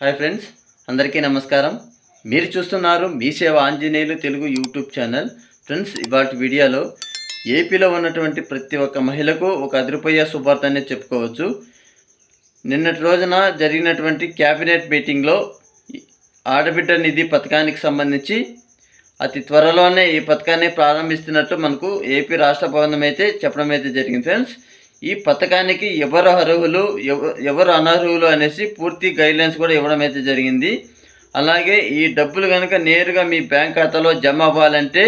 Hi friends అందరికీ నమస్కారం. మీరు చూస్తున్నారు మీ సేవ Anjaneyulu Telugu YouTube channel. Friends ఇవాటి వీడియోలో ఏపీలో ఉన్నటువంటి ప్రతి ఒక్క మహిళకు ఒక అదిరిపోయే శుభార్త అనేది చెప్పుకోవచ్చు. నిన్నటి రోజున జరిగినటువంటి క్యాబినెట్ మీటింగ్లో ఆడబిడ్డ నిధి పథకానికి సంబంధించి అతి త్వరలోనే ఈ పథకాన్ని ప్రారంభిస్తున్నట్లు మనకు ఏపీ రాష్ట్ర భవనం అయితే చెప్పడం అయితే జరిగింది. ఫ్రెండ్స్ ఈ పథకానికి ఎవరు అర్హులు ఎవ- ఎవరు అనర్హులు అనేసి పూర్తి గైడ్లైన్స్ కూడా ఇవ్వడం అయితే జరిగింది. అలాగే ఈ డబ్బులు కనుక నేరుగా మీ బ్యాంక్ ఖాతాలో జమ అవ్వాలంటే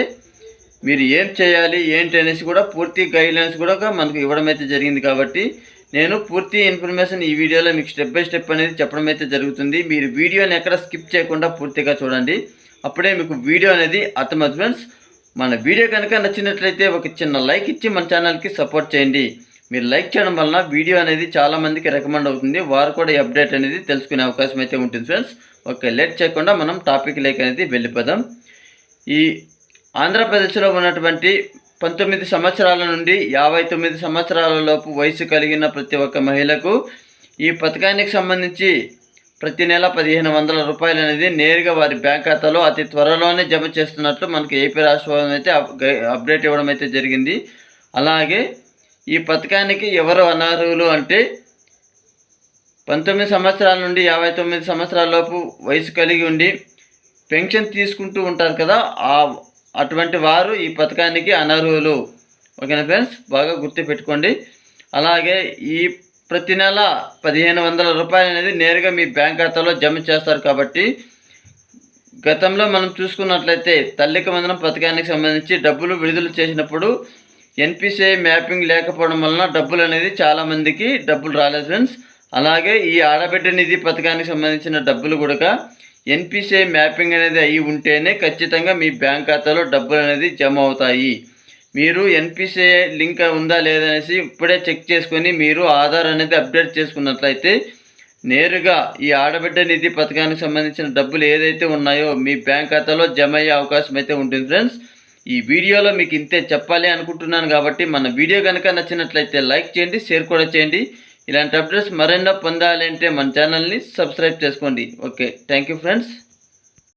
మీరు ఏం చేయాలి ఏంటి అనేసి కూడా పూర్తి గైడ్లైన్స్ కూడా మనకు ఇవ్వడం అయితే జరిగింది కాబట్టి నేను పూర్తి ఇన్ఫర్మేషన్ ఈ వీడియోలో మీకు స్టెప్ బై స్టెప్ అనేది చెప్పడం అయితే జరుగుతుంది. మీరు వీడియోని ఎక్కడ స్కిప్ చేయకుండా పూర్తిగా చూడండి. అప్పుడే మీకు వీడియో అనేది అర్థమవుతుంది ఫ్రెండ్స్ మన వీడియో కనుక నచ్చినట్లయితే ఒక చిన్న లైక్ ఇచ్చి మన ఛానల్కి సపోర్ట్ చేయండి. మీరు లైక్ చేయడం వలన వీడియో అనేది చాలామందికి రికమెండ్ అవుతుంది. వారు కూడా ఈ అప్డేట్ అనేది తెలుసుకునే అవకాశం అయితే ఉంటుంది ఫ్రెండ్స్. ఓకే లేట్ చేయకుండా మనం టాపిక్ లేక అనేది వెళ్ళిపోదాం. ఈ ఆంధ్రప్రదేశ్లో ఉన్నటువంటి పంతొమ్మిది సంవత్సరాల నుండి యాభై తొమ్మిది సంవత్సరాల లోపు వయసు కలిగిన ప్రతి ఒక్క మహిళకు ఈ పథకానికి సంబంధించి ప్రతి నెల పదిహేను వందల రూపాయలు అనేది నేరుగా వారి బ్యాంక్ ఖాతాలో అతి త్వరలోనే జమ చేస్తున్నట్లు మనకి ఏపీ రాష్ట్రం అయితే అప్డేట్ ఇవ్వడం అయితే జరిగింది. అలాగే ఈ పథకానికి ఎవరు అనర్హులు అంటే పంతొమ్మిది సంవత్సరాల నుండి యాభై తొమ్మిది సంవత్సరాల లోపు వయసు కలిగి ఉండి పెన్షన్ తీసుకుంటూ ఉంటారు కదా ఆ అటువంటి వారు ఈ పథకానికి అనర్హులు. ఓకేనా ఫ్రెండ్స్? బాగా గుర్తుపెట్టుకోండి అలాగే ఈ ప్రతి నెల పదిహేను వందల రూపాయలు అనేది నేరుగా మీ బ్యాంక్ ఖాతాలో జమ చేస్తారు కాబట్టి గతంలో మనం చూసుకున్నట్లయితే తల్లికి వందనం పథకానికి సంబంధించి డబ్బులు విడుదల చేసినప్పుడు ఎన్పిసిఐ మ్యాపింగ్ లేకపోవడం వలన డబ్బులు అనేది చాలామందికి డబ్బులు రాలేదు ఫ్రెండ్స్. అలాగే ఈ ఆడబిడ్డ నిధి పథకానికి సంబంధించిన డబ్బులు కూడా ఎన్పిసిఐ మ్యాపింగ్ అనేది అయి ఉంటేనే ఖచ్చితంగా మీ బ్యాంక్ ఖాతాలో డబ్బులు అనేది జమ అవుతాయి మీరు ఎన్పిసిఐ లింక్ ఉందా లేదనేసి ఇప్పుడే చెక్ చేసుకొని మీరు ఆధార్ అనేది అప్డేట్ చేసుకున్నట్లయితే నేరుగా ఈ ఆడబిడ్డ నిధి పథకానికి సంబంధించిన డబ్బులు ఏదైతే ఉన్నాయో మీ బ్యాంక్ ఖాతాలో జమ అయ్యే అవకాశం అయితే ఉంటుంది ఫ్రెండ్స్. ఈ వీడియోలో మీకు ఇంతే చెప్పాలి అనుకుంటున్నాను కాబట్టి మన వీడియో కనుక నచ్చినట్లయితే లైక్ చేయండి షేర్ కూడా చేయండి. ఇలాంటి అప్డేట్స్ మరెన్నో పొందాలి అంటే మన ఛానల్ని సబ్స్క్రైబ్ చేసుకోండి. Okay thank you friends.